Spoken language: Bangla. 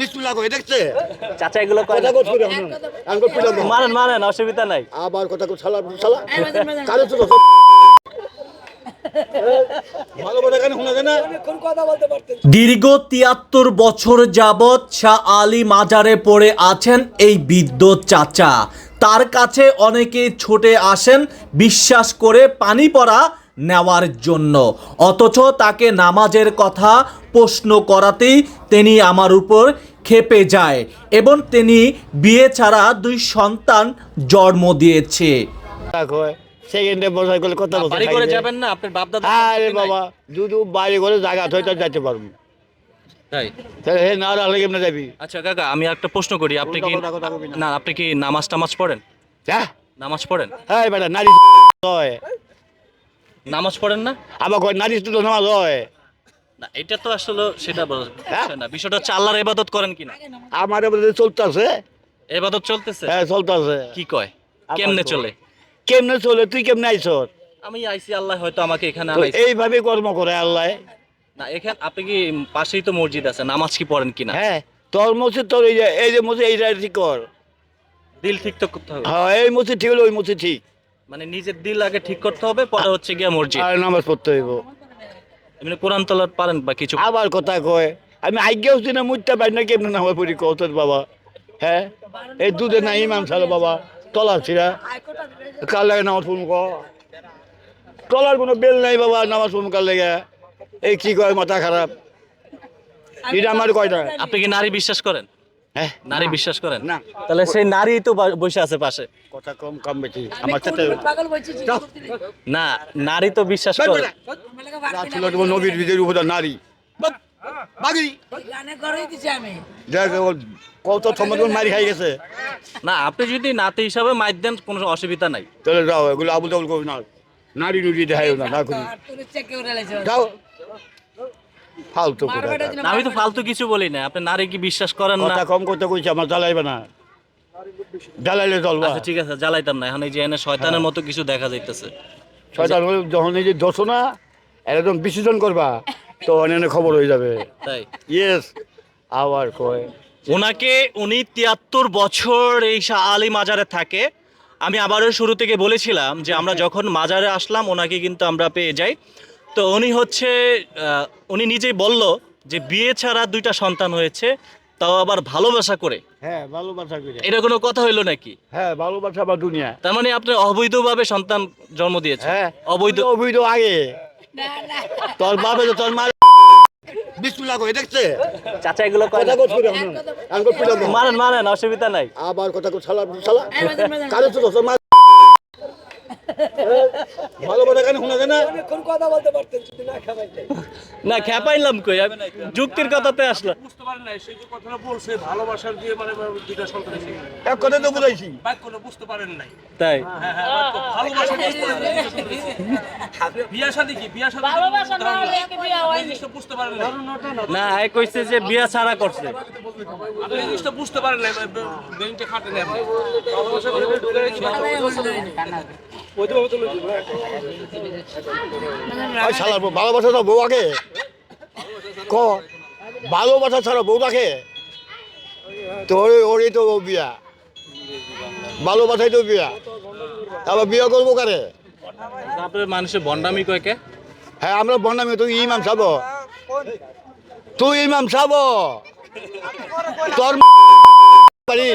বিসমিল্লাহ কই দেখছে? চাচা এগুলো কয় কথা না? আমি কই পিলাম মারেন মারেন অসুবিধা নাই। আবার কথা কই শালা শালা। কারে তো ভালো কথা কেন শোনা যায় না। দীর্ঘ তিয়াত্তর বছর যাবৎ শাহ আলী মাজারে পড়ে আছেন এই বৃদ্ধ চাচা। তার কাছে অনেকে ছুটে আসেন বিশ্বাস করে পানি পড়া নেওয়ার জন্য। অথচ তাকে নামাজের কথা প্রশ্ন করাতেই তিনি আমার উপর খেপে যায় এবং তিনি বিয়ে ছাড়া দুই সন্তান জন্ম দিয়েছে। সেকেন্ডে বসাই করলে কথা বাড়ি করে যাবেন না আপনার বাপ দাদা আরে বাবা যদি বাড়ি করে জায়গা হয়তো যাইতে পারব। তাই? তাহলে হে না রাখলে কেমনে যাবি? আচ্ছা কাকা আমি একটা প্রশ্ন করি আপনি কি না। আপনি কি নামাজ টামাজ পড়েন? হ্যাঁ নামাজ পড়েন? হ্যাঁ বেটা নারী হয়। নামাজ পড়েন না? আবার কয় নারী তো নামাজ হয়। না এটা তো আসলে সেটা হ্যাঁ? না। বিষয়টা হচ্ছে আল্লাহর ইবাদত করেন কিনা? আমার এবারে চলতেছে। ইবাদত চলতেছে? হ্যাঁ চলতেছে। কি কয়? কেমনে চলে? কেমনে চলে? তুই কেমনে আইছ আমি আইসি আল্লাহ হয়তো আমাকে এখানে এইভাবে কর্ম করে আল্লাহ। না এখানে আপনি কি পাশেই তো মসজিদ আছে নামাজ কি পড়েন কিনা? হ্যাঁ তোর মসজিদ তোর এই যে এই যে মসজিদ এইটা ঠিক কর। দিল ঠিক তো করতে হবে। হ্যাঁ এই মসজিদ ঠিক হলো ওই মসজিদ ঠিক। মানে নিজের দিল আগে ঠিক করতে হবে পরে হচ্ছে গিয়া মসজিদ। আর নামাজ পড়তে হইব। এমনি কোরআন তোলার পারেন বা কিছু। আবার কথা কয় আমি আজ্ঞা হচ্ছি না মুইতে পারি না কেমনে নামাজ পড়ি কত বাবা? হ্যাঁ? এই দুধে না ইমাম সালে বাবা তলার ছিরা কার লাগে নামাজ পড়ুন ক তলার কোনো বেল নাই বাবা নামাজ পড়ুন কার লাগে? এই কি কয় মাথা খারাপ। এটা আমার কয়টা? আপনি কি নারী বিশ্বাস করেন? নারী বিশ্বাস করেন? না। তাহলে সেই নারী তো বসে আছে পাশে। কথা কম কম বেশি। আমার সাথে না নারী তো বিশ্বাস করে। নবীর বিজয়ের উপর নারী। বাগি কত মারি খাই গেছে। না আপনি যদি নাতি হিসাবে মাইর দেন কোনো অসুবিধা নাই। তাহলে যাও এগুলো আবুল তাবুল করবি না। নারী নুরি দেখাই না না করি। যাও। ফালতু আমি তো ফালতু কিছু বলি না। আপনি নারী কি বিশ্বাস করেন না? কম করতে কইছে আমার জ্বালাইবে না। জ্বালাইলে চলবা আচ্ছা ঠিক আছে জ্বালাইতাম না। এখন এই যে এনে শয়তানের মতো কিছু দেখা যাইতেছে। শয়তান হলে যখন এই যে দশ না একদম বিসর্জন করবা তো অনেক খবর হয়ে যাবে। তাই? ইয়েস আবার কয়। ওনাকে উনি তিয়াত্তর বছর এই শাহ আলী মাজারে থাকে। আমি আবারও শুরু থেকে বলেছিলাম যে আমরা যখন মাজারে আসলাম ওনাকে কিন্তু আমরা পেয়ে যাই। তো উনি হচ্ছে উনি নিজেই বলল যে বিয়ে ছাড়া দুইটা সন্তান হয়েছে তাও আবার ভালোবাসা করে। হ্যাঁ ভালোবাসা করে। এটা কোনো কথা হইল নাকি? হ্যাঁ ভালোবাসা বা দুনিয়া। তার মানে আপনি অবৈধভাবে সন্তান জন্ম দিয়েছেন? হ্যাঁ অবৈধ অবৈধ আগে। না না। তোর বাপে তো তোর মা বিসমিল্লাহ কই দেখছে? চাচা এগুলো কয় কথা কই এখন আমি মারেন মারেন অসুবিধা নাই। আবার কথা কই শালা শালা কারে তো তোর মা ভালো কথা কেন শোনা যায় না। না খেপাইলাম কই? আমি যুক্তির কথাতে আসলাম। বুঝতে পারেন না সেই যে কথাটা বলছে ভালোবাসার দিয়ে মানে দুইটা সন্তান এসে এক কথা তো বুঝাইছি। বাক্যটা বুঝতে পারেন নাই। তাই? হ্যাঁ হ্যাঁ বাক্য ভালোবাসা। বিয়া শাদী কি? বিয়া শাদী ভালোবাসা না হলে বিয়ে আপনি এই হয়নি জিনিসটা বুঝতে পারেন নাই। না আয় কইছে যে বিয়া ছাড়া করছে। আপনি এই জিনিসটা বুঝতে পারেন নাই ব্রেনটা খাটে না ভালোবাসা করে ঢুকে ওই শালার বউ, ভালোবাসা তো বউ আগে ক? ভালোবাসা ছাড়া বউ রাখে? তো ওই ওরই তো বিয়া। ভালোবাসাই তো বিয়া। আবার বিয়া করব কারে? তারপরে মানুষের বন্ডামি কয়কে হ্যাঁ আমরা বন্যামি তুই ইমাম সাব। তুই ইমাম সাব। তোর বাড়ি।